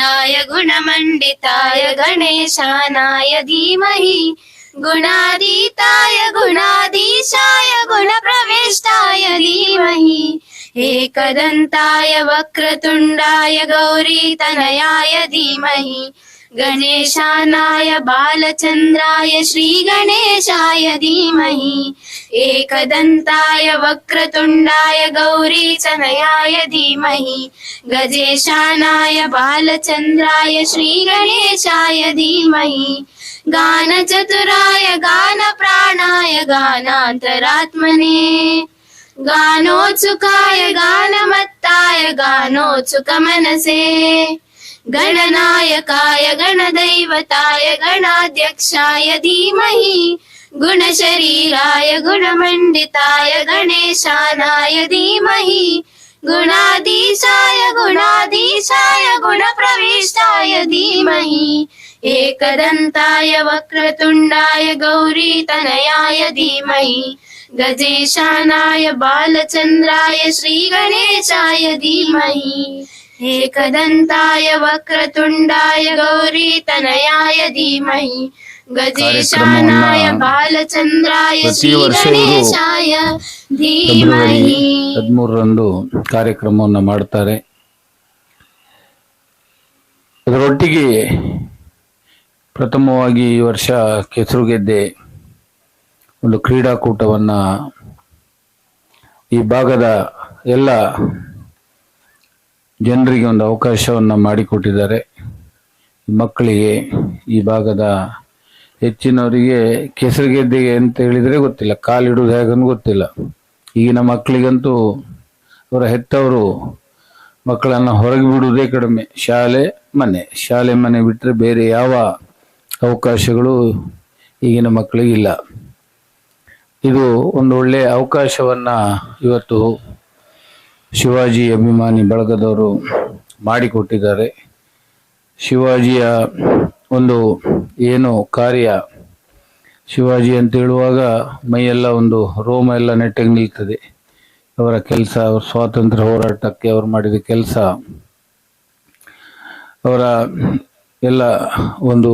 वीराय गुणमण्डिताय गणेशानाय धीमहि गुणादिताय गुणाधीशाय गुणप्रविष्टाय धीमहि। एकदन्ताय वक्रतुण्डाय गौरीतनयाय धीमहि गणेशानाय बालचन्द्राय श्रीगणेशाय धीमहि। एकदन्ताय वक्रतुण्डाय गौरीचनयाय धीमहि। गजेशानाय बालचन्द्राय श्रीगणेशाय धीमहि। गानचतुराय गानप्राणाय गानान्तरात्मने। गानोत्सुकाय गानमत्ताय गानोत्सुकमनसे। गणनायकाय गणदैवताय गणाध्यक्षाय धीमहि। गुणशरीराय गुणमण्डिताय गणेशानाय धीमहि। गुणाधीशाय गुणाधीशाय गुणप्रविष्टाय धीमहि। एकदन्ताय वक्रतुण्डाय गौरीतनयाय धीमहि। गजेशानाय बालचन्द्राय श्रीगणेशाय धीमहि। एकदन्ताय वक्रतुण्डाय गौरीतनयाय धीमहि गजेशानाय बालचन्द्राय ಪ್ರತಿ ವರ್ಷ ಇವರು श्रीगणेशाय ಫೆಬ್ರವರಿ धीमहि ಹದಿಮೂರರಂದು ಕಾರ್ಯಕ್ರಮವನ್ನು ಮಾಡ್ತಾರೆ ಅದರೊಟ್ಟಿಗೆ ಪ್ರಥಮವಾಗಿ ಈ ವರ್ಷ ಕೆಸರುಗೆದ್ದೆ ಒಂದು ಕ್ರೀಡಾಕೂಟವನ್ನ ಈ ಭಾಗದ ಎಲ್ಲ ಜನರಿಗೆ ಒಂದು ಅವಕಾಶವನ್ನು ಮಾಡಿಕೊಟ್ಟಿದ್ದಾರೆ. ಮಕ್ಕಳಿಗೆ ಈ ಭಾಗದ ಹೆಚ್ಚಿನವರಿಗೆ ಕೆಸರುಗೆದ್ದೆಗೆ ಅಂತ ಹೇಳಿದರೆ ಗೊತ್ತಿಲ್ಲ ಕಾಲಿಡೋದು ಹೇಗನ್ನು ಗೊತ್ತಿಲ್ಲ. ಈಗಿನ ಮಕ್ಕಳಿಗಂತೂ ಅವರ ಹೆತ್ತವರು ಮಕ್ಕಳನ್ನು ಹೊರಗೆ ಬಿಡುವುದೇ ಕಡಿಮೆ. ಶಾಲೆ, ಮನೆ. ಶಾಲೆ, ಮನೆ ಬಿಟ್ಟರೆ ಬೇರೆ ಯಾವ ಅವಕಾಶಗಳು ಈಗಿನ ಮಕ್ಕಳಿಗಿಲ್ಲ ಇದು ಒಂದು ಒಳ್ಳೆಯ ಅವಕಾಶವನ್ನು ಇವತ್ತು ಶಿವಾಜಿ ಅಭಿಮಾನಿ ಬಳಗದವರು ಮಾಡಿಕೊಟ್ಟಿದ್ದಾರೆ. ಶಿವಾಜಿಯ ಒಂದು ಏನು ಕಾರ್ಯ ಶಿವಾಜಿ ಅಂತ ಹೇಳುವಾಗ ಮೈಯೆಲ್ಲ ಒಂದು ರೋಮ ಎಲ್ಲ ನೆಟ್ಟಗೆ ನಿಲ್ತದೆ. ಅವರ ಕೆಲಸ, ಅವರ ಸ್ವಾತಂತ್ರ್ಯ ಹೋರಾಟಕ್ಕೆ ಅವರು ಮಾಡಿದ ಕೆಲಸ. ಅವರ ಎಲ್ಲ ಒಂದು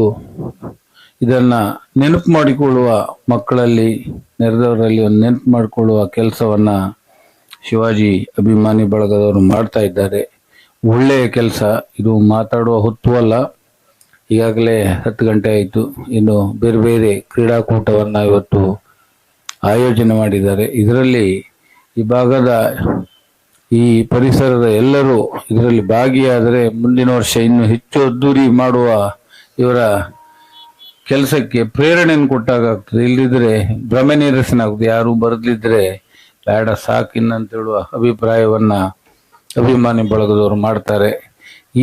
ಇದನ್ನ ನೆನಪು ಮಾಡಿಕೊಳ್ಳುವ ಮಕ್ಕಳಲ್ಲಿ, ನೆರೆದವರಲ್ಲಿ ಒಂದು ನೆನಪು ಮಾಡಿಕೊಳ್ಳುವ ಕೆಲಸವನ್ನ ಶಿವಾಜಿ ಅಭಿಮಾನಿ ಬಳಗದವರು ಮಾಡ್ತಾ ಇದ್ದಾರೆ. ಒಳ್ಳೆಯ ಕೆಲಸ. ಇದು ಮಾತಾಡುವ ಹೊತ್ತು ಅಲ್ಲ. ಈಗಾಗಲೇ ಹತ್ತು ಗಂಟೆ ಆಯಿತು. ಇನ್ನು ಬೇರೆ ಬೇರೆ ಕ್ರೀಡಾಕೂಟವನ್ನು ಇವತ್ತು ಆಯೋಜನೆ ಮಾಡಿದ್ದಾರೆ. ಇದರಲ್ಲಿ ಈ ಭಾಗದ ಈ ಪರಿಸರದ ಎಲ್ಲರೂ ಇದರಲ್ಲಿ ಭಾಗಿಯಾದರೆ ಮುಂದಿನ ವರ್ಷ ಇನ್ನು ಹೆಚ್ಚು ಅದ್ದೂರಿ ಮಾಡುವ ಇವರ ಕೆಲಸಕ್ಕೆ ಪ್ರೇರಣೆಯನ್ನು ಕೊಟ್ಟಾಗ್ತದೆ ಇಲ್ಲದಿದ್ದರೆ ಭ್ರಮೆ ನಿರಸನ ಆಗುದು ಯಾರು ಬರದಿದ್ರೆ ಬೇಡ ಸಾಕಿನ್ನಂತ ಹೇಳುವ ಅಭಿಪ್ರಾಯವನ್ನ ಅಭಿಮಾನಿ ಬಳಗದವರು ಮಾಡ್ತಾರೆ.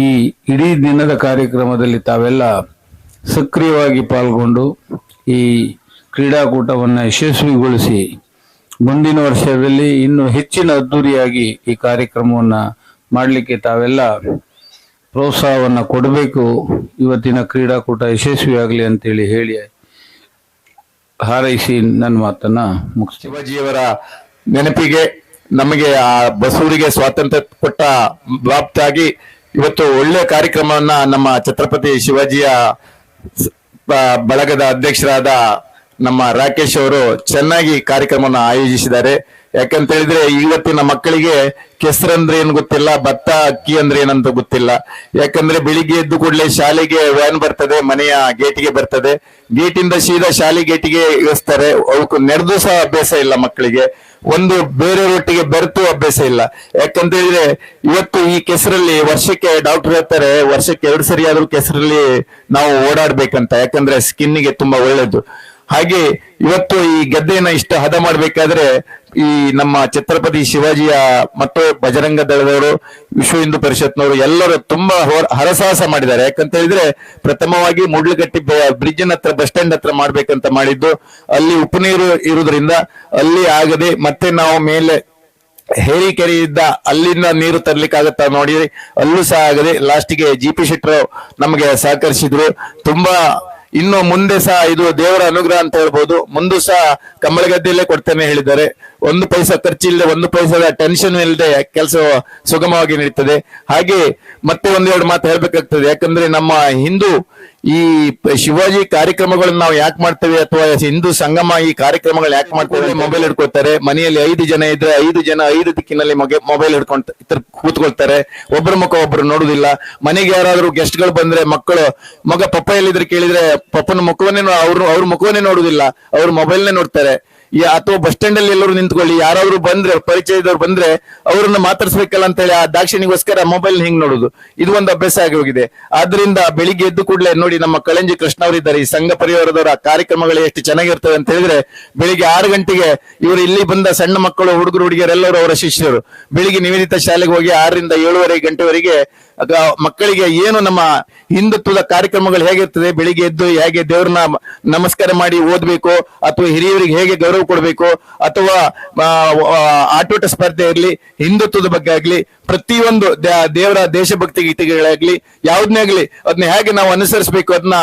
ಈ ಇಡೀ ದಿನದ ಕಾರ್ಯಕ್ರಮದಲ್ಲಿ ತಾವೆಲ್ಲ ಸಕ್ರಿಯವಾಗಿ ಪಾಲ್ಗೊಂಡು ಈ ಕ್ರೀಡಾಕೂಟವನ್ನು ಯಶಸ್ವಿಗೊಳಿಸಿ ಮುಂದಿನ ವರ್ಷದಲ್ಲಿ ಇನ್ನೂ ಹೆಚ್ಚಿನ ಅದ್ದೂರಿಯಾಗಿ ಈ ಕಾರ್ಯಕ್ರಮವನ್ನು ಮಾಡಲಿಕ್ಕೆ ತಾವೆಲ್ಲ ಪ್ರೋತ್ಸಾಹವನ್ನು ಕೊಡಬೇಕು. ಇವತ್ತಿನ ಕ್ರೀಡಾಕೂಟ ಯಶಸ್ವಿಯಾಗಲಿ ಅಂತೇಳಿ ಹೇಳಿ ಹಾರೈಸಿ ನನ್ನ ಮಾತನ್ನು ಮುಗಿಸ್ತೀವಿ ಶಿವಾಜಿಯವರ ನೆನಪಿಗೆ ನಮಗೆ ಆ ಬಸವರಿಗೆ ಸ್ವಾತಂತ್ರ್ಯ ಕೊಟ್ಟ ಬಾಪ್ತಾಗಿ ಇವತ್ತು ಒಳ್ಳೆ ಕಾರ್ಯಕ್ರಮವನ್ನ ನಮ್ಮ ಛತ್ರಪತಿ ಶಿವಾಜಿಯ ಬಳಗದ ಅಧ್ಯಕ್ಷರಾದ ನಮ್ಮ ರಾಕೇಶ್ ಅವರು ಚೆನ್ನಾಗಿ ಕಾರ್ಯಕ್ರಮವನ್ನು ಆಯೋಜಿಸಿದ್ದಾರೆ. ಯಾಕಂತ ಹೇಳಿದ್ರೆ ಇವತ್ತಿನ ಮಕ್ಕಳಿಗೆ ಕೆಸರಂದ್ರೆ ಏನು ಗೊತ್ತಿಲ್ಲ, ಭತ್ತ, ಅಕ್ಕಿ ಅಂದ್ರೆ ಏನಂತ ಗೊತ್ತಿಲ್ಲ. ಯಾಕಂದ್ರೆ ಬೆಳಿಗ್ಗೆ ಎದ್ದು ಕೂಡಲೇ ಶಾಲೆಗೆ ವ್ಯಾನ್ ಬರ್ತದೆ, ಮನೆಯ ಗೇಟಿಗೆ ಬರ್ತದೆ. ಗೇಟಿಂದ ಸೀದಾ ಶಾಲೆ ಗೇಟಿಗೆ ಇಳಿಸ್ತಾರೆ. ಅವಕ್ಕೆ ನಡೆದು ಸಹ ಅಭ್ಯಾಸ ಇಲ್ಲ ಮಕ್ಕಳಿಗೆ. ಒಂದು ಬೇರೆಯವರೊಟ್ಟಿಗೆ ಬೆರೆತು ಅಭ್ಯಾಸ ಇಲ್ಲ. ಯಾಕಂತ ಹೇಳಿದ್ರೆ ಇವತ್ತು ಈ ಕೆಸರಲ್ಲಿ ವರ್ಷಕ್ಕೆ ಡಾಕ್ಟರ್ ಹೇಳ್ತಾರೆ, ವರ್ಷಕ್ಕೆ ಎರಡು ಸರಿ ಆದ್ರೂ ಕೆಸರಲ್ಲಿ ನಾವು ಓಡಾಡ್ಬೇಕಂತ. ಯಾಕಂದ್ರೆ ಸ್ಕಿನ್ನಿಗೆ ತುಂಬಾ ಒಳ್ಳೇದು. ಹಾಗೆ ಇವತ್ತು ಈ ಗದ್ದೆಯನ್ನ ಇಷ್ಟು ಹದ ಮಾಡಬೇಕಾದ್ರೆ ಈ ನಮ್ಮ ಛತ್ರಪತಿ ಶಿವಾಜಿಯ ಮತ್ತು ಬಜರಂಗ ದಳದವರು, ವಿಶ್ವ ಹಿಂದೂ ಪರಿಷತ್ನವರು ಎಲ್ಲರೂ ತುಂಬಾ ಹೋರ- ಹರಸಾಹಸ ಮಾಡಿದ್ದಾರೆ. ಯಾಕಂತ ಹೇಳಿದ್ರೆ ಪ್ರಥಮವಾಗಿ ಮುಡ್ಲುಗಟ್ಟಿ ಬ್ರಿಡ್ಜ್ ಹತ್ರ, ಬಸ್ ಸ್ಟ್ಯಾಂಡ್ ಹತ್ರ ಮಾಡ್ಬೇಕಂತ ಮಾಡಿದ್ದು. ಅಲ್ಲಿ ಉಪನೀರು ಇರುವುದರಿಂದ ಅಲ್ಲಿ ಆಗದೆ ಮತ್ತೆ ನಾವು ಮೇಲೆ ಹೇರಿಕೆರೆ ಇದ್ದ ಅಲ್ಲಿಂದ ನೀರು ತರ್ಲಿಕ್ಕಾಗತ್ತಾ ನೋಡಿ. ಅಲ್ಲೂ ಸಹ ಆಗದೆ ಲಾಸ್ಟಿಗೆ ಜಿ ಪಿ ಶೆಟ್ಟರು ನಮಗೆ ಸಹಕರಿಸಿದ್ರು. ತುಂಬಾ ಇನ್ನು ಮುಂದೆ ಸಹ ಇದು ದೇವರ ಅನುಗ್ರಹ ಅಂತ ಹೇಳ್ಬೋದು. ಮುಂದೂ ಸಹ ಕಮ್ಮಳಗದ್ದೆಯಲ್ಲೇ ಕೊಡ್ತೇನೆ ಹೇಳಿದ್ದಾರೆ. ಒಂದು ಪೈಸಾ ಖರ್ಚಿಲ್ಲದೆ ಒಂದು ಪೈಸದ ಟೆನ್ಷನ್ ಇಲ್ಲದೆ ಕೆಲಸ ಸುಗಮವಾಗಿ ನಡೀತದೆ. ಹಾಗೆ ಮತ್ತೆ ಒಂದೆರಡು ಮಾತು ಹೇಳ್ಬೇಕಾಗ್ತದೆ. ಯಾಕಂದ್ರೆ ನಮ್ಮ ಹಿಂದೂ ಈ ಶಿವಾಜಿ ಕಾರ್ಯಕ್ರಮಗಳನ್ನು ನಾವು ಯಾಕೆ ಮಾಡ್ತೇವೆ ಅಥವಾ ಹಿಂದೂ ಸಂಗಮ ಈ ಕಾರ್ಯಕ್ರಮಗಳು ಯಾಕೆ ಮಾಡ್ತೇವೆ ಮೊಬೈಲ್ ಹಿಡ್ಕೊಳ್ತಾರೆ. ಮನೆಯಲ್ಲಿ ಐದು ಜನ ಇದ್ರೆ ಐದು ಜನ ಐದು ದಿಕ್ಕಿನಲ್ಲಿ ಮೊಬೈಲ್ ಹಿಡ್ಕೊಂಡ್ ಕೂತ್ಕೊಳ್ತಾರೆ. ಒಬ್ಬರ ಮುಖ ಒಬ್ಬರು ನೋಡುದಿಲ್ಲ. ಮನೆಗೆ ಯಾರಾದ್ರೂ ಗೆಸ್ಟ್ಗಳು ಬಂದ್ರೆ ಮಕ್ಕಳು, ಮಗ ಪಪ್ಪ ಎಲ್ಲಿದ್ರೆ ಕೇಳಿದ್ರೆ ಪಪ್ಪನ ಮುಖವನ್ನೇ ಅವ್ರು, ಅವ್ರ ಮುಖವನ್ನೇ ನೋಡುದಿಲ್ಲ. ಅವ್ರ ಮೊಬೈಲ್ನೇ ನೋಡ್ತಾರೆ. ಅಥವಾ ಬಸ್ ಸ್ಟ್ಯಾಂಡ್ ಅಲ್ಲಿ ಎಲ್ಲರೂ ನಿಂತ್ಕೊಳ್ಳಿ. ಯಾರಾದ್ರೂ ಬಂದ್ರೆ, ಪರಿಚಯದವ್ರು ಬಂದ್ರೆ ಅವ್ರನ್ನ ಮಾತಾಡ್ಸ್ಬೇಕಲ್ಲ ಅಂತ ಹೇಳಿ ಆ ದಾಕ್ಷಿಣಿಗೋಸ್ಕರ ಮೊಬೈಲ್ ಹಿಂಗ್ ನೋಡುದು. ಇದು ಒಂದು ಅಭ್ಯಾಸ ಆಗಿ ಹೋಗಿದೆ. ಆದ್ರಿಂದ ಬೆಳಿಗ್ಗೆ ಎದ್ದು ಕೂಡಲೇ ನೋಡಿ ನಮ್ಮ ಕಳಂಜಿ ಕೃಷ್ಣ ಅವರಿದ್ದಾರೆ. ಈ ಸಂಘ ಪರಿವಾರದವರ ಕಾರ್ಯಕ್ರಮಗಳು ಎಷ್ಟು ಚೆನ್ನಾಗಿರ್ತವೆ ಅಂತ ಹೇಳಿದ್ರೆ, ಬೆಳಿಗ್ಗೆ ಆರು ಗಂಟೆಗೆ ಇವರು ಇಲ್ಲಿ ಬಂದ ಸಣ್ಣ ಮಕ್ಕಳು, ಹುಡುಗರು, ಹುಡುಗಿಯರೆಲ್ಲರೂ ಅವರ ಶಿಷ್ಯರು. ಬೆಳಿಗ್ಗೆ ನಿವೇದಿತ ಶಾಲೆಗೆ ಹೋಗಿ ಆರರಿಂದ ಏಳುವರೆ ಗಂಟೆವರೆಗೆ ಮಕ್ಕಳಿಗೆ ಏನು ನಮ್ಮ ಹಿಂದುತ್ವದ ಕಾರ್ಯಕ್ರಮಗಳು ಹೇಗಿರ್ತದೆ, ಬೆಳಿಗ್ಗೆ ಎದ್ದು ಹೇಗೆ ದೇವ್ರನ್ನ ನಮಸ್ಕಾರ ಮಾಡಿ ಓದ್ಬೇಕು, ಅಥವಾ ಹಿರಿಯರಿಗೆ ಹೇಗೆ ಗೌರವ ಕೊಡಬೇಕು, ಅಥವಾ ಆಟೋಟ ಸ್ಪರ್ಧೆ ಇರಲಿ, ಹಿಂದುತ್ವದ ಬಗ್ಗೆ ಆಗ್ಲಿ, ಪ್ರತಿಯೊಂದು ದೇವರ ದೇಶಭಕ್ತಿ ಗೀತೆಗಳಾಗ್ಲಿ ಯಾವ್ದನ್ನೇ ಆಗ್ಲಿ ಅದನ್ನ ಹೇಗೆ ನಾವು ಅನುಸರಿಸಬೇಕು ಅದನ್ನ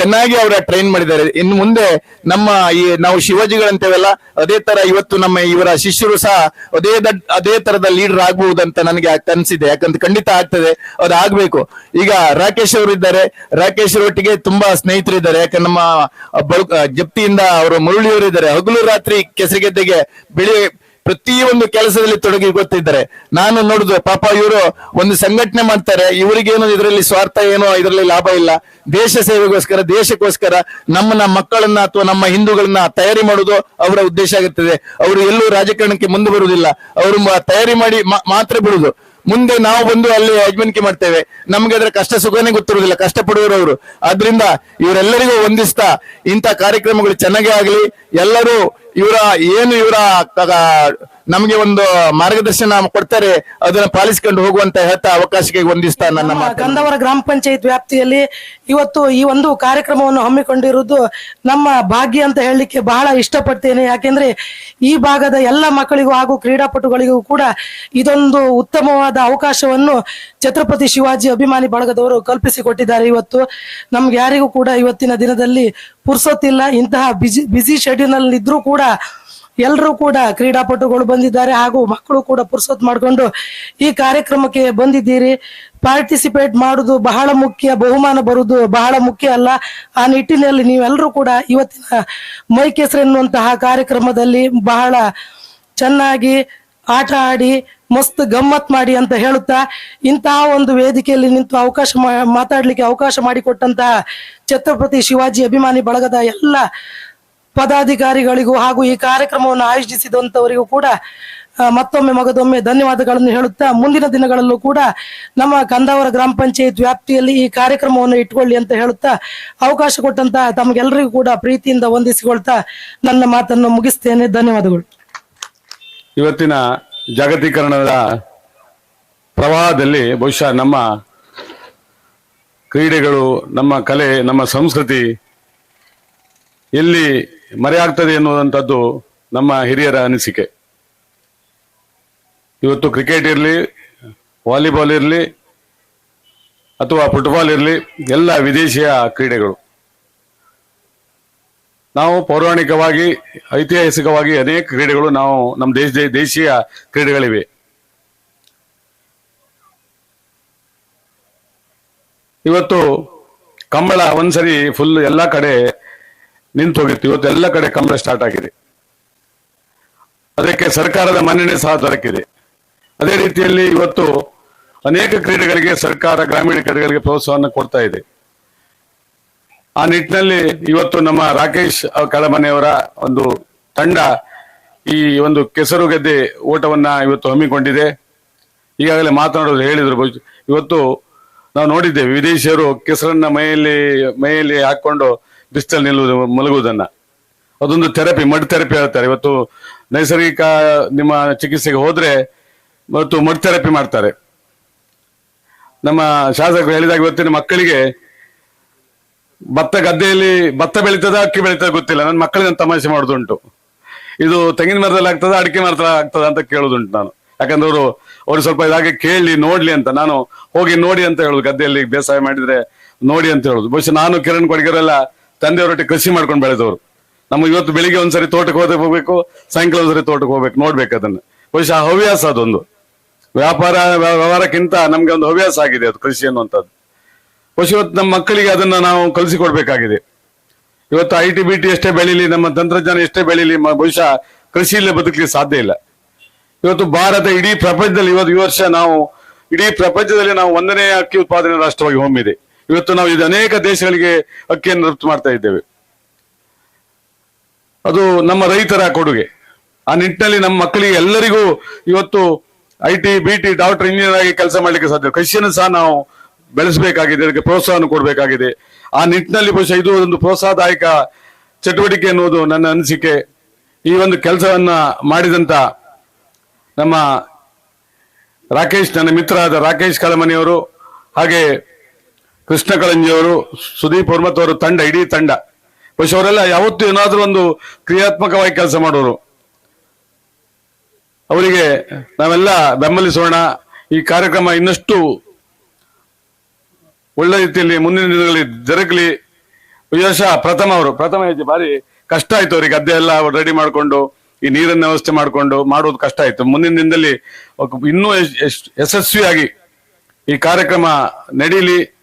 ಚೆನ್ನಾಗಿ ಅವರ ಟ್ರೈನ್ ಮಾಡಿದ್ದಾರೆ. ಇನ್ನು ಮುಂದೆ ನಮ್ಮ ಈ, ನಾವು ಶಿವಾಜಿಗಳಂತೇವಲ್ಲ, ಅದೇ ತರ ಇವತ್ತು ನಮ್ಮ ಇವರ ಶಿಷ್ಯರು ಸಹ ಅದೇ ಅದೇ ತರದ ಲೀಡರ್ ಆಗ್ಬಹುದಂತ ನನಗೆ ಕನಸಿದೆ. ಯಾಕಂದ್ರೆ ಖಂಡಿತ ಆಗ್ತದೆ. ಅದು ಆಗ್ಬೇಕು ಈಗ ರಾಕೇಶ್ ಅವರು ಇದ್ದಾರೆ. ರಾಕೇಶ್ ಅವರೊಟ್ಟಿಗೆ ತುಂಬಾ ಸ್ನೇಹಿತರಿದ್ದಾರೆ. ಯಾಕಂದ್ರೆ ನಮ್ಮ ಬಳುಕ ಜಪ್ತಿಯಿಂದ ಅವರು ಮುರುಳಿಯವರು ಇದ್ದಾರೆ. ಹಗಲು ರಾತ್ರಿ ಕೆಸರಿಗೆದ್ದೆಗೆ ಬೆಳೆ ಪ್ರತಿಯೊಂದು ಕೆಲಸದಲ್ಲಿ ತೊಡಗಿ ಗೊತ್ತಿದ್ದಾರೆ. ನಾನು ನೋಡುದು, ಪಾಪ ಇವರು ಒಂದು ಸಂಘಟನೆ ಮಾಡ್ತಾರೆ. ಇವರಿಗೇನು ಇದರಲ್ಲಿ ಸ್ವಾರ್ಥ ಏನೋ, ಇದರಲ್ಲಿ ಲಾಭ ಇಲ್ಲ. ದೇಶ ಸೇವೆಗೋಸ್ಕರ, ದೇಶಕ್ಕೋಸ್ಕರ ನಮ್ಮನ್ನ, ಮಕ್ಕಳನ್ನ ಅಥವಾ ನಮ್ಮ ಹಿಂದೂಗಳನ್ನ ತಯಾರಿ ಮಾಡೋದು ಅವರ ಉದ್ದೇಶ ಆಗಿರ್ತದೆ ಅವರು ಎಲ್ಲೂ ರಾಜಕಾರಣಕ್ಕೆ ಮುಂದೆ ಬರುವುದಿಲ್ಲ. ಅವರು ತಯಾರಿ ಮಾಡಿ ಮಾತ್ರ ಬಿಡುದು ಮುಂದೆ ನಾವು ಬಂದು ಅಲ್ಲಿ ಯಜಮಾನಿಕೆ ಮಾಡ್ತೇವೆ. ನಮ್ಗೆ ಅದರ ಕಷ್ಟ ಸುಖನೇ ಗೊತ್ತಿರುವುದಿಲ್ಲ. ಕಷ್ಟ ಪಡುವವರು ಆದ್ರಿಂದ ಇವರೆಲ್ಲರಿಗೂ ಹೊಂದಿಸ್ತಾ ಇಂಥ ಕಾರ್ಯಕ್ರಮಗಳು ಚೆನ್ನಾಗೇ ಆಗಲಿ. ಎಲ್ಲರೂ ಇವರ, ಏನು ಇವರ ನಮಗೆ ಒಂದು ಮಾರ್ಗದರ್ಶನ ಕೊಡ್ತಾರೆ ಅದನ್ನ ಪಾಲಿಸಿಕೊಂಡು ಹೋಗುವಂತ ಹೇಳ್ತಾ ಅವಕಾಶಕ್ಕೆ ಹೊಂದಿಸ್ತಾ ನನ್ನ ಕಂದವರ ಗ್ರಾಮ ಪಂಚಾಯತ್ ವ್ಯಾಪ್ತಿಯಲ್ಲಿ ಇವತ್ತು ಈ ಒಂದು ಕಾರ್ಯಕ್ರಮವನ್ನು ಹಮ್ಮಿಕೊಂಡಿರುವುದು ನಮ್ಮ ಭಾಗ್ಯ ಅಂತ ಹೇಳಲಿಕ್ಕೆ ಬಹಳ ಇಷ್ಟಪಡ್ತೇನೆ. ಯಾಕೆಂದ್ರೆ ಈ ಭಾಗದ ಎಲ್ಲ ಮಕ್ಕಳಿಗೂ ಹಾಗೂ ಕ್ರೀಡಾಪಟುಗಳಿಗೂ ಕೂಡ ಇದೊಂದು ಉತ್ತಮವಾದ ಅವಕಾಶವನ್ನು ಛತ್ರಪತಿ ಶಿವಾಜಿ ಅಭಿಮಾನಿ ಬಳಗದವರು ಕಲ್ಪಿಸಿಕೊಟ್ಟಿದ್ದಾರೆ ಇವತ್ತು. ನಮ್ಗೆ ಯಾರಿಗೂ ಕೂಡ ಇವತ್ತಿನ ದಿನದಲ್ಲಿ ಪುರ್ಸೊತ್ತಿಲ್ಲ. ಇಂತಹ ಬಿಜಿ ಬಿಸಿ ಶೆಡ್ಯೂಲ್ ಇದ್ರೂ ಕೂಡ ಎಲ್ಲರೂ ಕೂಡ ಕ್ರೀಡಾಪಟುಗಳು ಬಂದಿದ್ದಾರೆ ಹಾಗೂ ಮಕ್ಕಳು ಕೂಡ ಪುರ್ಸೊತ್ ಮಾಡಿಕೊಂಡು ಈ ಕಾರ್ಯಕ್ರಮಕ್ಕೆ ಬಂದಿದ್ದೀರಿ. ಪಾರ್ಟಿಸಿಪೇಟ್ ಮಾಡುದು ಬಹಳ ಮುಖ್ಯ, ಬಹುಮಾನ ಬರುವುದು ಬಹಳ ಮುಖ್ಯ ಅಲ್ಲ. ಆ ನಿಟ್ಟಿನಲ್ಲಿ ನೀವೆಲ್ಲರೂ ಕೂಡ ಇವತ್ತಿನ ಮೈಕೆಸರು ಎನ್ನುವಂತಹ ಕಾರ್ಯಕ್ರಮದಲ್ಲಿ ಬಹಳ ಚೆನ್ನಾಗಿ ಆಟ ಆಡಿ, ಮಸ್ತ್ ಗಮ್ಮತ್ ಮಾಡಿ ಅಂತ ಹೇಳುತ್ತಾ, ಇಂತಹ ಒಂದು ವೇದಿಕೆಯಲ್ಲಿ ನಿಂತು ಅವಕಾಶ ಮಾ- ಮಾತಾಡ್ಲಿಕ್ಕೆ ಅವಕಾಶ ಮಾಡಿಕೊಟ್ಟಂತಹ ಛತ್ರಪತಿ ಶಿವಾಜಿ ಅಭಿಮಾನಿ ಬಳಗದ ಎಲ್ಲ ಪದಾಧಿಕಾರಿಗಳಿಗೂ ಹಾಗೂ ಈ ಕಾರ್ಯಕ್ರಮವನ್ನು ಆಯೋಜಿಸಿದಂಥವರಿಗೂ ಕೂಡ ಮತ್ತೊಮ್ಮೆ ಮಗದೊಮ್ಮೆ ಧನ್ಯವಾದಗಳನ್ನು ಹೇಳುತ್ತಾ, ಮುಂದಿನ ದಿನಗಳಲ್ಲೂ ಕೂಡ ನಮ್ಮ ಕಂದಾವರ ಗ್ರಾಮ ಪಂಚಾಯತ್ ವ್ಯಾಪ್ತಿಯಲ್ಲಿ ಈ ಕಾರ್ಯಕ್ರಮವನ್ನು ಇಟ್ಕೊಳ್ಳಿ ಅಂತ ಹೇಳುತ್ತಾ, ಅವಕಾಶ ಕೊಟ್ಟಂತ ತಮಗೆಲ್ಲರಿಗೂ ಕೂಡ ಪ್ರೀತಿಯಿಂದ ವಂದಿಸಿಕೊಳ್ತಾ ನನ್ನ ಮಾತನ್ನು ಮುಗಿಸ್ತೇನೆ. ಧನ್ಯವಾದಗಳು. ಇವತ್ತಿನ ಜಾಗತೀಕರಣದ ಪ್ರವಾಹದಲ್ಲಿ ಬಹುಶಃ ನಮ್ಮ ಕ್ರೀಡೆಗಳು, ನಮ್ಮ ಕಲೆ, ನಮ್ಮ ಸಂಸ್ಕೃತಿ ಎಲ್ಲಿ ಮರೆಯಾಗ್ತದೆ ಎನ್ನುವಂಥದ್ದು ನಮ್ಮ ಹಿರಿಯರ ಅನಿಸಿಕೆ. ಇವತ್ತು ಕ್ರಿಕೆಟ್ ಇರಲಿ, ವಾಲಿಬಾಲ್ ಇರಲಿ, ಅಥವಾ ಫುಟ್ಬಾಲ್ ಇರಲಿ, ಎಲ್ಲ ವಿದೇಶಿಯ ಕ್ರೀಡೆಗಳು. ನಾವು ಪೌರಾಣಿಕವಾಗಿ, ಐತಿಹಾಸಿಕವಾಗಿ ಅನೇಕ ಕ್ರೀಡೆಗಳು ನಾವು ನಮ್ಮ ದೇಶ ದೇಶೀಯ ಕ್ರೀಡೆಗಳಿವೆ. ಇವತ್ತು ಕಂಬಳ ಒಂದ್ಸರಿ ಫುಲ್ ಎಲ್ಲ ಕಡೆ ನಿಂತು ಹೋಗಿತ್ತು. ಇವತ್ತು ಎಲ್ಲ ಕಡೆ ಕಂಬಳ ಸ್ಟಾರ್ಟ್ ಆಗಿದೆ. ಅದಕ್ಕೆ ಸರ್ಕಾರದ ಮನ್ನಣೆ ಸಹ ದೊರಕಿದೆ. ಅದೇ ರೀತಿಯಲ್ಲಿ ಇವತ್ತು ಅನೇಕ ಕ್ರೀಡೆಗಳಿಗೆ ಸರ್ಕಾರ, ಗ್ರಾಮೀಣ ಕ್ರೀಡೆಗಳಿಗೆ ಪ್ರೋತ್ಸಾಹವನ್ನು ಕೊಡ್ತಾ ಇದೆ. ಆ ನಿಟ್ಟಿನಲ್ಲಿ ಇವತ್ತು ನಮ್ಮ ರಾಕೇಶ್ ಕಳಮನೆಯವರ ಒಂದು ತಂಡ ಈ ಒಂದು ಕೆಸರು ಗೆದ್ದೆ ಓಟವನ್ನ ಇವತ್ತು ಹಮ್ಮಿಕೊಂಡಿದೆ. ಈಗಾಗಲೇ ಮಾತನಾಡೋದು ಹೇಳಿದ್ರು. ಇವತ್ತು ನಾವು ನೋಡಿದ್ದೇವೆ, ವಿದೇಶಿಯರು ಕೆಸರನ್ನ ಮೈಯಲ್ಲಿ ಮೈಯಲ್ಲಿ ಹಾಕೊಂಡು ಬಿಸ್ತಲ್ಲಿ ನಿಲ್ಲುವುದು, ಮಲಗುವುದನ್ನ. ಅದೊಂದು ಥೆರಪಿ ಮಡ್ ಥೆರಪಿ ಹೇಳ್ತಾರೆ. ಇವತ್ತು ನೈಸರ್ಗಿಕ ನಿಮ್ಮ ಚಿಕಿತ್ಸೆಗೆ ಹೋದ್ರೆ ಮತ್ತು ಮಡ್ ಥೆರಪಿ ಮಾಡ್ತಾರೆ. ನಮ್ಮ ಶಾಸಕರು ಹೇಳಿದಾಗ ಇವತ್ತಿನ ಮಕ್ಕಳಿಗೆ ಭತ್ತ ಗದ್ದೆಯಲ್ಲಿ ಭತ್ತ ಬೆಳೀತದ, ಅಕ್ಕಿ ಬೆಳೀತದ ಗೊತ್ತಿಲ್ಲ. ನನ್ನ ಮಕ್ಕಳಿಗೆ ನಾನು ತಮಾಷೆ ಮಾಡುದುಂಟು. ಇದು ತೆಂಗಿನ ಮರದಲ್ಲಿ ಆಗ್ತದ, ಅಡಿಕೆ ಮರದಲ್ಲಿ ಆಗ್ತದ ಅಂತ ಕೇಳೋದುಂಟು ನಾನು. ಯಾಕಂದ್ರೆ ಅವರು, ಅವ್ರು ಸ್ವಲ್ಪ ಇದಾಗಿ ಕೇಳಿ, ನೋಡ್ಲಿ ಅಂತ. ನಾನು ಹೋಗಿ ನೋಡಿ ಅಂತ ಹೇಳುದು. ಗದ್ದೆಯಲ್ಲಿ ಬೇಸಾಯ ಮಾಡಿದ್ರೆ ನೋಡಿ ಅಂತ ಹೇಳುದು. ಬಹುಶಃ ನಾನು ಕಿರಣ್ ಕೊಡಗೆರೆಲ್ಲ ತಂದೆಯವರೊಟ್ಟಿಗೆ ಕೃಷಿ ಮಾಡ್ಕೊಂಡು ಬೆಳೆದವರು. ನಮ್ಮ ಇವತ್ತು ಬೆಳಿಗ್ಗೆ ಒಂದ್ಸರಿ ತೋಟಕ್ಕೆ ಹೋದ ಹೋಗ್ಬೇಕು, ಸಾಯಂಕಾಲ ಒಂದ್ಸರಿ ತೋಟಕ್ಕೆ ಹೋಗ್ಬೇಕು, ನೋಡ್ಬೇಕು ಅದನ್ನ. ಬಹುಶಃ ಹವ್ಯಾಸ ಅದೊಂದು. ವ್ಯಾಪಾರ, ವ್ಯ- ವ್ಯವಹಾರಕ್ಕಿಂತ ನಮ್ಗೆ ಒಂದು ಹವ್ಯಾಸ ಆಗಿದೆ ಅದು ಕೃಷಿ ಅನ್ನುವಂಥದ್ದು. ಬಹುಶಃ ಇವತ್ತು ನಮ್ಮ ಮಕ್ಕಳಿಗೆ ಅದನ್ನ ನಾವು ಕಲಿಸಿಕೊಡ್ಬೇಕಾಗಿದೆ. ಇವತ್ತು ಐ ಟಿ ಬಿ ಟಿ ಎಷ್ಟೇ ಬೆಳೀಲಿ, ನಮ್ಮ ತಂತ್ರಜ್ಞಾನ ಎಷ್ಟೇ ಬೆಳೀಲಿ ಬಹುಶಃ ಕೃಷಿಯಲ್ಲೇ ಬದುಕಲಿಕ್ಕೆ ಸಾಧ್ಯ ಇಲ್ಲ. ಇವತ್ತು ಭಾರತ ಇಡೀ ಪ್ರಪಂಚದಲ್ಲಿ ಇವತ್ತು ಈ ವರ್ಷ ನಾವು, ಇಡೀ ಪ್ರಪಂಚದಲ್ಲಿ ನಾವು ಒಂದನೇ ಅಕ್ಕಿ ಉತ್ಪಾದನೆ ರಾಷ್ಟ್ರವಾಗಿ ಹೊಮ್ಮಿದೆ. ಇವತ್ತು ನಾವು ಇದು ಅನೇಕ ದೇಶಗಳಿಗೆ ಅಕ್ಕಿಯನ್ನು ರಫ್ತು ಮಾಡ್ತಾ ಇದ್ದೇವೆ. ಅದು ನಮ್ಮ ರೈತರ ಕೊಡುಗೆ. ಆ ನಿಟ್ಟಿನಲ್ಲಿ ನಮ್ಮ ಮಕ್ಕಳಿಗೆ ಎಲ್ಲರಿಗೂ ಇವತ್ತು I T B T doctor engineer ಆಗಿ ಕೆಲಸ ಮಾಡ್ಲಿಕ್ಕೆ ಸಾಧ್ಯ. ಕೃಷಿಯನ್ನು ಸಹ ನಾವು ಬೆಳೆಸಬೇಕಾಗಿದೆ, ಅದಕ್ಕೆ ಪ್ರೋತ್ಸಾಹವನ್ನು ಕೊಡಬೇಕಾಗಿದೆ. ಆ ನಿಟ್ಟಿನಲ್ಲಿ ಬಹುಶಃ ಇದು ಒಂದು ಪ್ರೋತ್ಸಾಹದಾಯಕ ಚಟುವಟಿಕೆ ಎನ್ನುವುದು ನನ್ನ ಅನಿಸಿಕೆ. ಈ ಒಂದು ಕೆಲಸವನ್ನ ಮಾಡಿದಂತ ನಮ್ಮ ರಾಕೇಶ್, ನನ್ನ ಮಿತ್ರ ಆದ ರಾಕೇಶ್ ಕಳಮನಿಯವರು, ಹಾಗೆ ಕೃಷ್ಣ ಕಳಂಜಿಯವರು, ಸುದೀಪ್ ಪೌರ್ಮತ್ ಅವರು ತಂಡ, ಇಡೀ ತಂಡ. ಬಹುಶಃ ಅವರೆಲ್ಲ ಯಾವತ್ತೂ ಏನಾದ್ರೂ ಒಂದು ಕ್ರಿಯಾತ್ಮಕವಾಗಿ ಕೆಲಸ ಮಾಡೋರು ಅವರಿಗೆ ನಾವೆಲ್ಲ ಬೆಂಬಲಿಸೋಣ. ಈ ಕಾರ್ಯಕ್ರಮ ಇನ್ನಷ್ಟು ಒಳ್ಳೆ ರೀತಿಯಲ್ಲಿ ಮುಂದಿನ ದಿನಗಳಲ್ಲಿ ಜರುಗಲಿ. ವಿಶೇಷ ಪ್ರಥಮ ಅವರು, ಪ್ರಥಮ ಹೆಜ್ಜೆ ಬಾರಿ ಕಷ್ಟ ಆಯ್ತು ಅವ್ರಿಗೆ. ಗದ್ದೆ ಎಲ್ಲ ರೆಡಿ ಮಾಡ್ಕೊಂಡು, ಈ ನೀರನ್ನ ವ್ಯವಸ್ಥೆ ಮಾಡ್ಕೊಂಡು ಮಾಡೋದು ಕಷ್ಟ ಆಯ್ತು. ಮುಂದಿನ ದಿನದಲ್ಲಿ ಇನ್ನೂ ಯಶ್- ಯಶ್- ಯಶಸ್ವಿಯಾಗಿ ಈ ಕಾರ್ಯಕ್ರಮ ನಡೀಲಿ.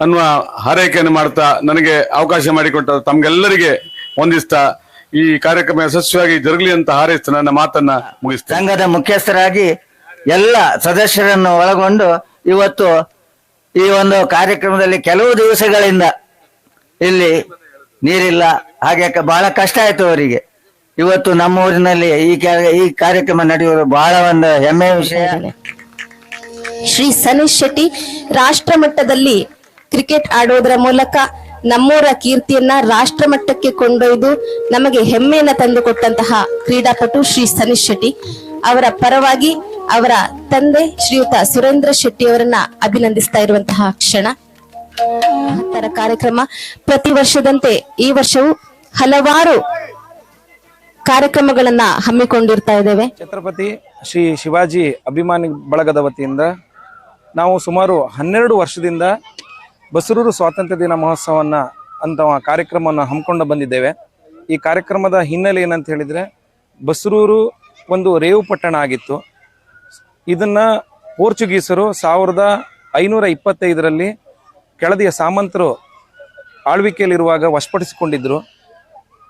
ಅನ್ನುವ ಹಾರೈಕೆಯನ್ನು ಮಾಡ್ತಾ ನನಗೆ ಅವಕಾಶ ಮಾಡಿಕೊಟ್ಟ ತಮ್ಗೆಲ್ಲರಿಗೆ ಹೊಂದಿಸ್ತಾ ಈ ಕಾರ್ಯಕ್ರಮ ಯಶಸ್ವಿಯಾಗಿ ಜರುಗಲಿ ಅಂತ ಹಾರೈಸ್ತಾ ನನ್ನ ಮಾತನ್ನ ಮುಗಿಸ್ತೇನೆ. ಸಂಘದ ಮುಖ್ಯಸ್ಥರಾಗಿ ಎಲ್ಲ ಸದಸ್ಯರನ್ನು ಒಳಗೊಂಡು ಇವತ್ತು ಈ ಒಂದು ಕಾರ್ಯಕ್ರಮದಲ್ಲಿ ಕೆಲವು ದಿವಸಗಳಿಂದ ಇಲ್ಲಿ ನೀರಿಲ್ಲ. ಹಾಗೆ ಬಹಳ ಕಷ್ಟ ಆಯ್ತು ಅವರಿಗೆ. ಇವತ್ತು ನಮ್ಮ ಊರಿನಲ್ಲಿ ಈ ಕ್ಯಾ- ಈ ಕಾರ್ಯಕ್ರಮ ನಡೆಯುವುದು ಬಹಳ ಒಂದು ಹೆಮ್ಮೆಯ ವಿಷಯ. ಶ್ರೀ ಸನೀಶ್ ಶೆಟ್ಟಿ ರಾಷ್ಟ್ರ ಮಟ್ಟದಲ್ಲಿ ಕ್ರಿಕೆಟ್ ಆಡೋದರ ಮೂಲಕ ನಮ್ಮೂರ ಕೀರ್ತಿಯನ್ನ ರಾಷ್ಟ್ರ ಮಟ್ಟಕ್ಕೆ ಕೊಂಡೊಯ್ದು ನಮಗೆ ಹೆಮ್ಮೆಯನ್ನ ತಂದುಕೊಟ್ಟಂತಹ ಕ್ರೀಡಾಪಟು ಶ್ರೀ ಸನೀಶ್ ಶೆಟ್ಟಿ. ಅವರ ಪರವಾಗಿ ಅವರ ತಂದೆ ಶ್ರೀಯುತ ಸುರೇಂದ್ರ ಶೆಟ್ಟಿ ಅವರನ್ನ ಅಭಿನಂದಿಸ್ತಾ ಇರುವಂತಹ ಕ್ಷಣ. ಮಹತ್ತರ ಕಾರ್ಯಕ್ರಮ. ಪ್ರತಿ ವರ್ಷದಂತೆ ಈ ವರ್ಷವೂ ಹಲವಾರು ಕಾರ್ಯಕ್ರಮಗಳನ್ನ ಹಮ್ಮಿಕೊಂಡಿರ್ತಾ ಇದ್ದೇವೆ. ಛತ್ರಪತಿ ಶ್ರೀ ಶಿವಾಜಿ ಅಭಿಮಾನಿ ಬಳಗದ ವತಿಯಿಂದ ನಾವು ಸುಮಾರು ಹನ್ನೆರಡು ವರ್ಷದಿಂದ ಬಸರೂರು ಸ್ವಾತಂತ್ರ್ಯ ದಿನ ಮಹೋತ್ಸವವನ್ನು ಅಂತ ಕಾರ್ಯಕ್ರಮವನ್ನು ಹಮ್ಮಿಕೊಂಡು ಬಂದಿದ್ದೇವೆ. ಈ ಕಾರ್ಯಕ್ರಮದ ಹಿನ್ನೆಲೆ ಏನಂತ ಹೇಳಿದರೆ, ಬಸರೂರು ಒಂದು ರೇವು ಪಟ್ಟಣ ಆಗಿತ್ತು. ಇದನ್ನ ಪೋರ್ಚುಗೀಸರು ಸಾವಿರದ ಐನೂರ ಇಪ್ಪತ್ತೈದರಲ್ಲಿ ಕೆಳದಿಯ ಸಾಮಂತರು ಆಳ್ವಿಕೆಯಲ್ಲಿರುವಾಗ ವಶಪಡಿಸಿಕೊಂಡಿದ್ದರು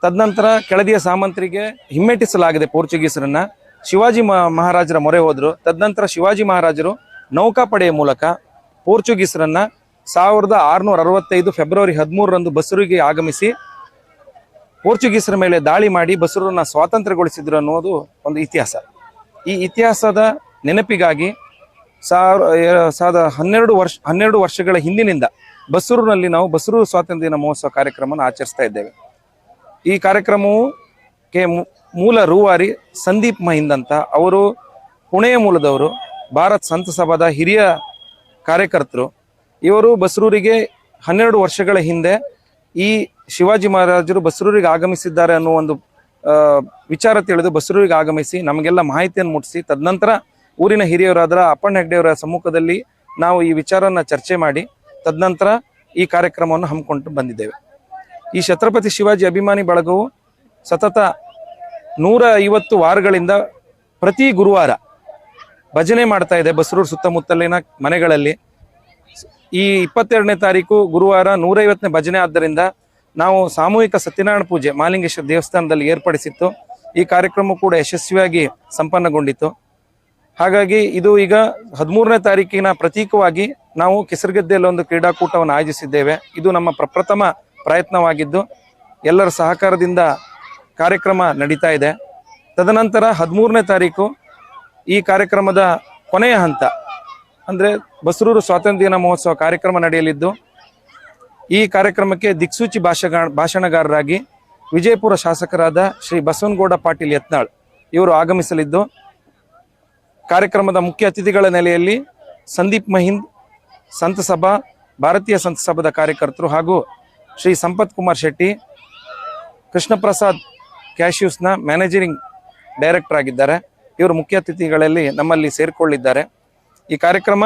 ತದನಂತರ ಕೆಳದಿಯ ಸಾಮಂತರಿಗೆ ಹಿಮ್ಮೆಟ್ಟಿಸಲಾಗಿದೆ ಪೋರ್ಚುಗೀಸರನ್ನ. ಶಿವಾಜಿ ಮಹಾರಾಜರ ಮೊರೆ ಹೋದರು. ತದನಂತರ ಶಿವಾಜಿ ಮಹಾರಾಜರು ನೌಕಾಪಡೆಯ ಮೂಲಕ ಪೋರ್ಚುಗೀಸರನ್ನ ಸಾವಿರದ ಆರುನೂರ ಅರವತ್ತೈದು ಫೆಬ್ರವರಿ ಹದಿಮೂರರಂದು ಬಸರಿಗೆ ಆಗಮಿಸಿ ಪೋರ್ಚುಗೀಸರ ಮೇಲೆ ದಾಳಿ ಮಾಡಿ ಬಸರನ್ನ ಸ್ವಾತಂತ್ರ್ಯಗೊಳಿಸಿದ್ರು ಅನ್ನೋದು ಒಂದು ಇತಿಹಾಸ. ಈ ಇತಿಹಾಸದ ನೆನಪಿಗಾಗಿ ಸಾವಿರ ಸಾವಿರದ ಹನ್ನೆರಡು ವರ್ಷ, ಹನ್ನೆರಡು ವರ್ಷಗಳ ಹಿಂದಿನಿಂದ ಬಸರೂರಿನಲ್ಲಿ ನಾವು ಬಸರೂರು ಸ್ವಾತಂತ್ರ್ಯ ದಿನ ಮಹೋತ್ಸವ ಕಾರ್ಯಕ್ರಮವನ್ನು ಆಚರಿಸ್ತಾ ಇದ್ದೇವೆ. ಈ ಕಾರ್ಯಕ್ರಮವು ಕೆ ಮೂಲ ರೂವಾರಿ ಸಂದೀಪ್ ಮಹಿಂದ್ ಅಂತ ಅವರು, ಪುಣೆಯ ಮೂಲದವರು, ಭಾರತ್ ಸಂತ ಸಭಾದ ಹಿರಿಯ ಕಾರ್ಯಕರ್ತರು ಇವರು ಬಸರೂರಿಗೆ ಹನ್ನೆರಡು ವರ್ಷಗಳ ಹಿಂದೆ ಈ ಶಿವಾಜಿ ಮಹಾರಾಜರು ಬಸರೂರಿಗೆ ಆಗಮಿಸಿದ್ದಾರೆ ಅನ್ನೋ ಒಂದು ವಿಚಾರ ತಿಳಿದು ಬಸರೂರಿಗೆ ಆಗಮಿಸಿ ನಮಗೆಲ್ಲ ಮಾಹಿತಿಯನ್ನು ಮುಟ್ಟಿಸಿ ತದನಂತರ ಊರಿನ ಹಿರಿಯರಾದ ಅಪ್ಪಣ್ಣ ಹೆಗ್ಡೆಯವರ ಸಮ್ಮುಖದಲ್ಲಿ ನಾವು ಈ ವಿಚಾರನ ಚರ್ಚೆ ಮಾಡಿ, ತದನಂತರ ಈ ಕಾರ್ಯಕ್ರಮವನ್ನು ಹಮ್ಮಿಕೊಂಡು ಬಂದಿದ್ದೇವೆ. ಈ ಛತ್ರಪತಿ ಶಿವಾಜಿ ಅಭಿಮಾನಿ ಬಳಗವು ಸತತ ನೂರ ಐವತ್ತು ವಾರಗಳಿಂದ ಪ್ರತಿ ಗುರುವಾರ ಭಜನೆ ಮಾಡ್ತಾ ಇದೆ ಬಸರೂರು ಸುತ್ತಮುತ್ತಲಿನ ಮನೆಗಳಲ್ಲಿ. ಈ ಇಪ್ಪತ್ತೆರಡನೇ ತಾರೀಕು ಗುರುವಾರ ನೂರೈವತ್ತನೇ ಭಜನೆ ಆದ್ದರಿಂದ ನಾವು ಸಾಮೂಹಿಕ ಸತ್ಯನಾರಾಯಣ ಪೂಜೆ ಮಾಲಿಂಗೇಶ್ವರ ದೇವಸ್ಥಾನದಲ್ಲಿ ಏರ್ಪಡಿಸಿತ್ತು. ಈ ಕಾರ್ಯಕ್ರಮ ಕೂಡ ಯಶಸ್ವಿಯಾಗಿ ಸಂಪನ್ನಗೊಂಡಿತ್ತು. ಹಾಗಾಗಿ ಇದು ಈಗ ಹದಿಮೂರನೇ ತಾರೀಕಿನ ಪ್ರತೀಕವಾಗಿ ನಾವು ಕೆಸರುಗದ್ದೆಯಲ್ಲಿ ಒಂದು ಕ್ರೀಡಾಕೂಟವನ್ನು ಆಯೋಜಿಸಿದ್ದೇವೆ. ಇದು ನಮ್ಮ ಪ್ರಪ್ರಥಮ ಪ್ರಯತ್ನವಾಗಿದ್ದು ಎಲ್ಲರ ಸಹಕಾರದಿಂದ ಕಾರ್ಯಕ್ರಮ ನಡೀತಾ ಇದೆ. ತದನಂತರ ಹದಿಮೂರನೇ ತಾರೀಕು ಈ ಕಾರ್ಯಕ್ರಮದ ಕೊನೆಯ ಹಂತ ಅಂದರೆ ಬಸರೂರು ಸ್ವಾತಂತ್ರ್ಯ ದಿನ ಮಹೋತ್ಸವ ಕಾರ್ಯಕ್ರಮ ನಡೆಯಲಿದ್ದು, ಈ ಕಾರ್ಯಕ್ರಮಕ್ಕೆ ದಿಕ್ಸೂಚಿ ಭಾಷಣಗಾರರಾಗಿ ವಿಜಯಪುರ ಶಾಸಕರಾದ ಶ್ರೀ ಬಸವನಗೌಡ ಪಾಟೀಲ್ ಯತ್ನಾಳ್ ಇವರು ಆಗಮಿಸಲಿದ್ದು, ಕಾರ್ಯಕ್ರಮದ ಮುಖ್ಯ ಅತಿಥಿಗಳ ನೆಲೆಯಲ್ಲಿ ಸಂದೀಪ್ ಮಹಿಂದ್, ಸಂತ ಸಭಾ, ಭಾರತೀಯ ಸಂತ ಸಭಾದ ಕಾರ್ಯಕರ್ತರು ಹಾಗೂ ಶ್ರೀ ಸಂಪತ್ ಕುಮಾರ್ ಶೆಟ್ಟಿ, ಕೃಷ್ಣಪ್ರಸಾದ್ ಕ್ಯಾಶ್ಯೂಸ್ನ ಮ್ಯಾನೇಜರಿಂಗ್ ಡೈರೆಕ್ಟರ್ ಆಗಿದ್ದಾರೆ. ಇವರು ಮುಖ್ಯ ಅತಿಥಿಗಳಲ್ಲಿ ನಮ್ಮಲ್ಲಿ ಸೇರಿಕೊಳ್ಳಿದ್ದಾರೆ. ಈ ಕಾರ್ಯಕ್ರಮ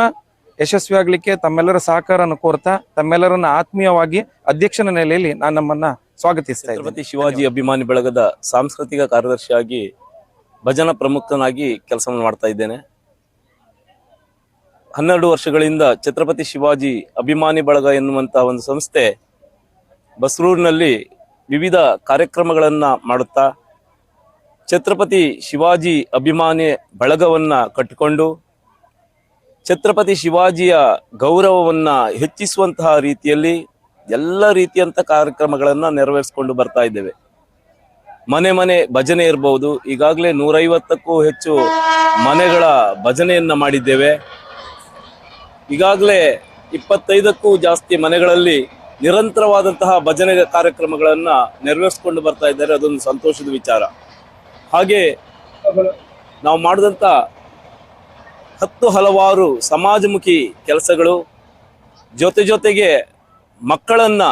ಯಶಸ್ವಿಯಾಗಲಿಕ್ಕೆ ತಮ್ಮೆಲ್ಲರ ಸಹಕಾರವನ್ನು ಕೋರ್ತಾ, ತಮ್ಮೆಲ್ಲರನ್ನ ಆತ್ಮೀಯವಾಗಿ ಅಧ್ಯಕ್ಷನ ನೆಲೆಯಲ್ಲಿ ನಾನು ನಮ್ಮನ್ನ ಸ್ವಾಗತಿಸ್ತಾ ಛತ್ರಪತಿ ಶಿವಾಜಿ ಅಭಿಮಾನಿ ಬಳಗದ ಸಾಂಸ್ಕೃತಿಕ ಕಾರ್ಯದರ್ಶಿಯಾಗಿ ಭಜನಾ ಪ್ರಮುಖನಾಗಿ ಕೆಲಸವನ್ನು ಮಾಡ್ತಾ ಇದ್ದೇನೆ. ಹನ್ನೆರಡು ವರ್ಷಗಳಿಂದ ಛತ್ರಪತಿ ಶಿವಾಜಿ ಅಭಿಮಾನಿ ಬಳಗ ಎನ್ನುವಂತಹ ಒಂದು ಸಂಸ್ಥೆ ಬಸ್ರೂರಿನಲ್ಲಿ ವಿವಿಧ ಕಾರ್ಯಕ್ರಮಗಳನ್ನ ಮಾಡುತ್ತಾ, ಛತ್ರಪತಿ ಶಿವಾಜಿ ಅಭಿಮಾನಿ ಬಳಗವನ್ನ ಕಟ್ಟಿಕೊಂಡು ಛತ್ರಪತಿ ಶಿವಾಜಿಯ ಗೌರವವನ್ನ ಹೆಚ್ಚಿಸುವಂತಹ ರೀತಿಯಲ್ಲಿ ಎಲ್ಲ ರೀತಿಯಂತ ಕಾರ್ಯಕ್ರಮಗಳನ್ನ ನೆರವೇರಿಸಿಕೊಂಡು ಬರ್ತಾ ಇದ್ದೇವೆ. ಮನೆ ಮನೆ ಭಜನೆ ಇರಬಹುದು ಈಗಾಗಲೇ ನೂರೈವತ್ತಕ್ಕೂ ಹೆಚ್ಚು ಮನೆಗಳ ಭಜನೆಯನ್ನ ಮಾಡಿದ್ದೇವೆ. ಈಗಾಗಲೇ ಇಪ್ಪತ್ತೈದಕ್ಕೂ ಜಾಸ್ತಿ ಮನೆಗಳಲ್ಲಿ ನಿರಂತರವಾದಂತಹ ಭಜನೆ ಕಾರ್ಯಕ್ರಮಗಳನ್ನ ನೆರವೇರಿಸಿಕೊಂಡು ಬರ್ತಾ ಇದ್ದಾರೆ, ಅದೊಂದು ಸಂತೋಷದ ವಿಚಾರ. ಹಾಗೆ ನಾವು ಮಾಡಿದಂಥ ಹತ್ತು ಹಲವಾರು ಸಮಾಜಮುಖಿ ಕೆಲಸಗಳು, ಜೊತೆ ಜೊತೆಗೆ ಮಕ್ಕಳನ್ನ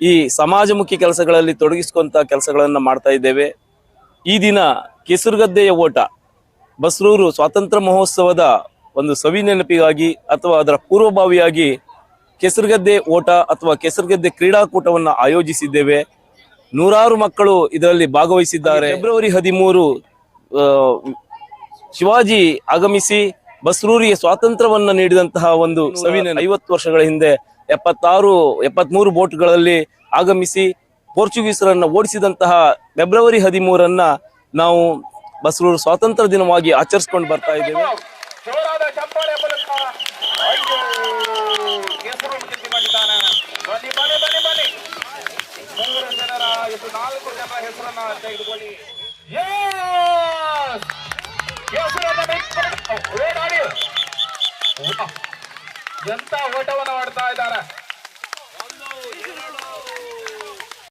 ಈ ಸಮಾಜಮುಖಿ ಕೆಲಸಗಳಲ್ಲಿ ತೊಡಗಿಸ್ಕೊಂತ ಕೆಲಸಗಳನ್ನ ಮಾಡ್ತಾ ಇದ್ದೇವೆ. ಈ ದಿನ ಕೆಸರುಗದ್ದೆಯ ಓಟ, ಬಸ್ರೂರು ಸ್ವಾತಂತ್ರ್ಯ ಮಹೋತ್ಸವದ ಒಂದು ಸವಿ ನೆನಪಿಗಾಗಿ ಅಥವಾ ಅದರ ಪೂರ್ವಭಾವಿಯಾಗಿ ಕೆಸರುಗದ್ದೆ ಓಟ ಅಥವಾ ಕೆಸರುಗದ್ದೆ ಕ್ರೀಡಾಕೂಟವನ್ನು ಆಯೋಜಿಸಿದ್ದೇವೆ. ನೂರಾರು ಮಕ್ಕಳು ಇದರಲ್ಲಿ ಭಾಗವಹಿಸಿದ್ದಾರೆ. ಫೆಬ್ರವರಿ ಹದಿಮೂರು ಶಿವಾಜಿ ಆಗಮಿಸಿ ಬಸ್ರೂರಿಗೆ ಸ್ವಾತಂತ್ರ್ಯವನ್ನ ನೀಡಿದಂತಹ ಒಂದು ಸವಿನ ಐವತ್ತು ವರ್ಷಗಳ ಹಿಂದೆ ಎಪ್ಪತ್ತಾರು, ಎಪ್ಪತ್ಮೂರು ಬೋಟ್ಗಳಲ್ಲಿ ಆಗಮಿಸಿ ಪೋರ್ಚುಗೀಸರನ್ನ ಓಡಿಸಿದಂತಹ ಫೆಬ್ರವರಿ ಹದಿಮೂರನ್ನ ನಾವು ಬಸ್ರೂರು ಸ್ವಾತಂತ್ರ್ಯ ದಿನವಾಗಿ ಆಚರಿಸ್ಕೊಂಡು ಬರ್ತಾ ಇದ್ದೇವೆ. ಹೆಸರನ್ನ ತೆಗೆದುಕೊಳ್ಳಿ. ಓಡಾಡಿ. ಎಂತ ಓಟವನ್ನು ಮಾಡ್ತಾ ಇದ್ದಾರೆ